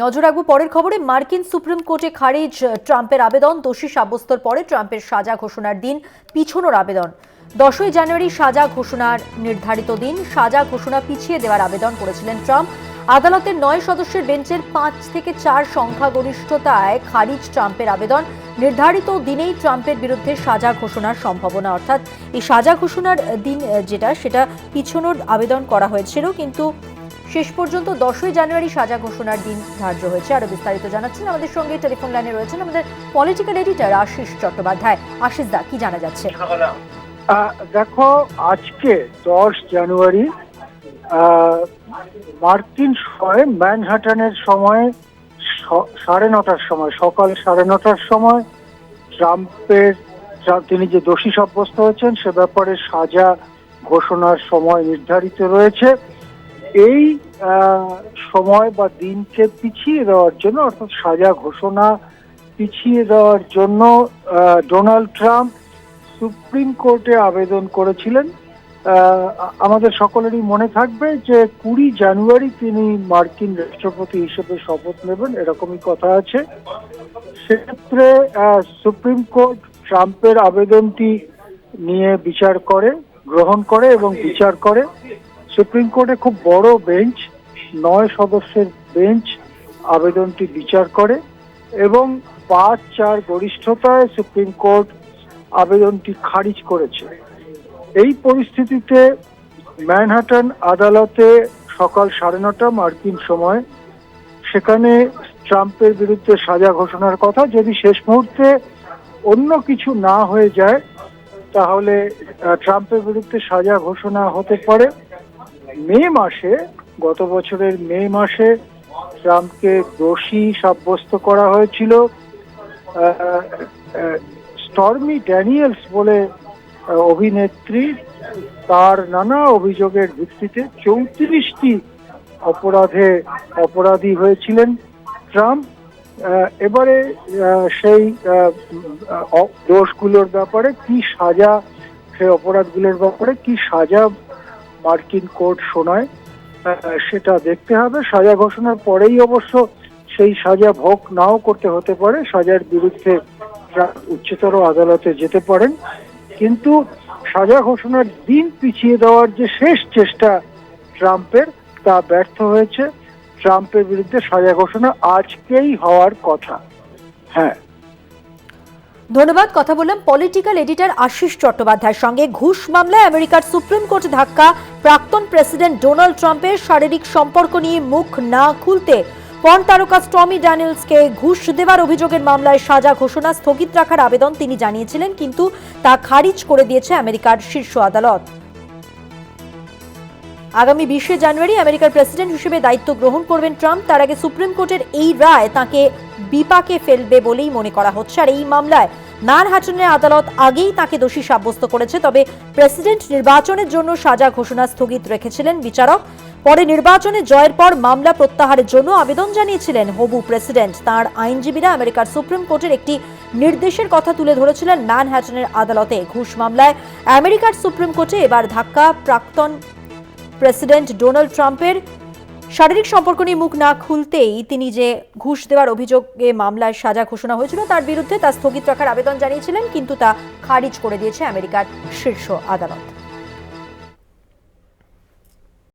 নজর রাখব পরের খবরে, মার্কিন সুপ্রিম কোর্টে খারিজ ট্রাম্পের আবেদন, দোষী সাব্যস্তর পরে ট্রাম্পের সাজা ঘোষণার দিন, পিছনোর আবেদন। দশই জানুয়ারি সাজা ঘোষণার নির্ধারিত দিন, সাজা ঘোষণা পিছিয়ে দেওয়ার আবেদন করেছিলেন ট্রাম্প। আদালতের নয় সদস্যের বেঞ্চের পাঁচ থেকে চার সংখ্যাগরিষ্ঠতায় খারিজ ট্রাম্পের আবেদন, নির্ধারিত দিনেই ট্রাম্পের বিরুদ্ধে সাজা ঘোষণার সম্ভাবনা। অর্থাৎ এই সাজা ঘোষণার দিন যেটা, সেটা পিছনোর আবেদন করা হয়েছিল, কিন্তু শেষ পর্যন্ত দশই জানুয়ারি সাজা ঘোষণার দিন ধার্য হয়েছে। আরও বিস্তারিত জানাচ্ছেন আমাদের সঙ্গে টেলিফোন লাইনে রয়েছেন আমাদের পলিটিক্যাল এডিটর আশিস চট্টোপাধ্যায়। আশিস দা, কি জানা যাচ্ছে? দেখো, আজকে দশ জানুয়ারি মার্কিন সময় ম্যানহাটানের সময় সাড়ে নটার সময়, সকাল সাড়ে নটার সময় ট্রাম্পের তিনি যে দোষী সাব্যস্ত হয়েছেন সে ব্যাপারে সাজা ঘোষণার সময় নির্ধারিত রয়েছে। এই সময় বা দিনকে পিছিয়ে দেওয়ার জন্য, অর্থাৎ সাজা ঘোষণা পিছিয়ে দেওয়ার জন্য ডোনাল্ড ট্রাম্প সুপ্রিম কোর্টে আবেদন করেছিলেন। আমাদের সকলেরই মনে থাকবে যে কুড়ি জানুয়ারি তিনি মার্কিন রাষ্ট্রপতি হিসেবে শপথ নেবেন, এরকমই কথা আছে। সেক্ষেত্রে সুপ্রিম কোর্ট ট্রাম্পের আবেদনটি নিয়ে বিচার করে, গ্রহণ করে এবং বিচার করে। সুপ্রিম কোর্টে খুব বড় বেঞ্চ, নয় সদস্যের বেঞ্চ আবেদনটি বিচার করে এবং পাঁচ চার গরিষ্ঠতায় সুপ্রিম কোর্ট আবেদনটি খারিজ করেছে। এই পরিস্থিতিতে ম্যানহাটন আদালতে সকাল সাড়ে নটা মার্কিন সময় সেখানে ট্রাম্পের বিরুদ্ধে সাজা ঘোষণার কথা। যদি শেষ মুহূর্তে অন্য কিছু না হয়ে যায়, তাহলে ট্রাম্পের বিরুদ্ধে সাজা ঘোষণা হতে পারে। মে মাসে, গত বছরের মে মাসে ট্রাম্পকে দোষী সাব্যস্ত করা হয়েছিল স্টর্মি ড্যানিয়েলস বলে অভিনেত্রী। তার নানা অভিযোগের ভিত্তিতে চৌত্রিশটি অপরাধে অপরাধী হয়েছিলেন ট্রাম্প। এবারে সেই দোষগুলোর ব্যাপারে কি সাজা, সেই অপরাধগুলোর ব্যাপারে কি সাজা মার্কিন কোর্ট শোনায় সেটা দেখতে হবে। সাজা ঘোষণার পরেই অবশ্য সেই সাজা ভোগ নাও করতে হতে পারে। সাজার বিরুদ্ধে উচ্চতর আদালতে যেতে পারেন। কিন্তু সাজা ঘোষণার দিন পিছিয়ে দেওয়ার যে শেষ চেষ্টা ট্রাম্পের, তা ব্যর্থ হয়েছে। ট্রাম্পের বিরুদ্ধে সাজা ঘোষণা আজকেই হওয়ার কথা। হ্যাঁ। ধন্যবাদ, কথা বললাম পলিটিক্যাল এডিটর আশিস চট্টোপাধ্যায়ের সঙ্গে। ঘুষ মামলায় আমেরিকার সুপ্রিম কোর্ট ধাক্কা, প্রাক্তন প্রেসিডেন্ট ডোনাল্ড ট্রাম্পের শারীরিক সম্পর্ক নিয়ে মুখ না খুলতে। পর তারকা স্টমি ড্যানিয়েলসকে ঘুষ দেওয়ার অভিযোগের মামলায় সাজা ঘোষণা স্থগিত রাখার আবেদন তিনি জানিয়েছিলেন, কিন্তু তা খারিজ করে দিয়েছে আমেরিকার শীর্ষ আদালত। আগামী বিশে জানুয়ারি আমেরিকার প্রেসিডেন্ট হিসেবে দায়িত্ব গ্রহণ করবেন ট্রাম্প। তার আগে সুপ্রিম কোর্টের এই রায় তাকে বিপাকে ফেলবে বলেই মনে করা হচ্ছে। আর এই মামলায় ম্যানহাটনের আদালত আগেই তাকে দোষী সাব্যস্ত করেছে। তবে প্রেসিডেন্ট নির্বাচনের জন্য সাজা ঘোষণা স্থগিত রেখেছিলেন বিচারক। পরে নির্বাচনে জয়ের পর মামলা প্রত্যাহারের জন্য আবেদন জানিয়েছিলেন হবু প্রেসিডেন্ট। তার আইনজীবীরা আমেরিকার সুপ্রিম কোর্টের একটি নির্দেশের কথা তুলে ধরেছিলেন ম্যানহ্যাটনের আদালতে। ঘুষ মামলায় আমেরিকার সুপ্রিম কোর্টে এবার ধাক্কা। প্রাক্তন প্রেসিডেন্ট ডোনাল্ড ট্রাম্পের শারীরিক সম্পর্ক নিয়ে মুখ না খুলতেই তিনি যে ঘুষ দেওয়ার অভিযোগে মামলায় সাজা ঘোষণা হয়েছিল, তার বিরুদ্ধে তা স্থগিত রাখার আবেদন জানিয়েছিলেন, কিন্তু তা খারিজ করে দিয়েছে আমেরিকার শীর্ষ আদালত।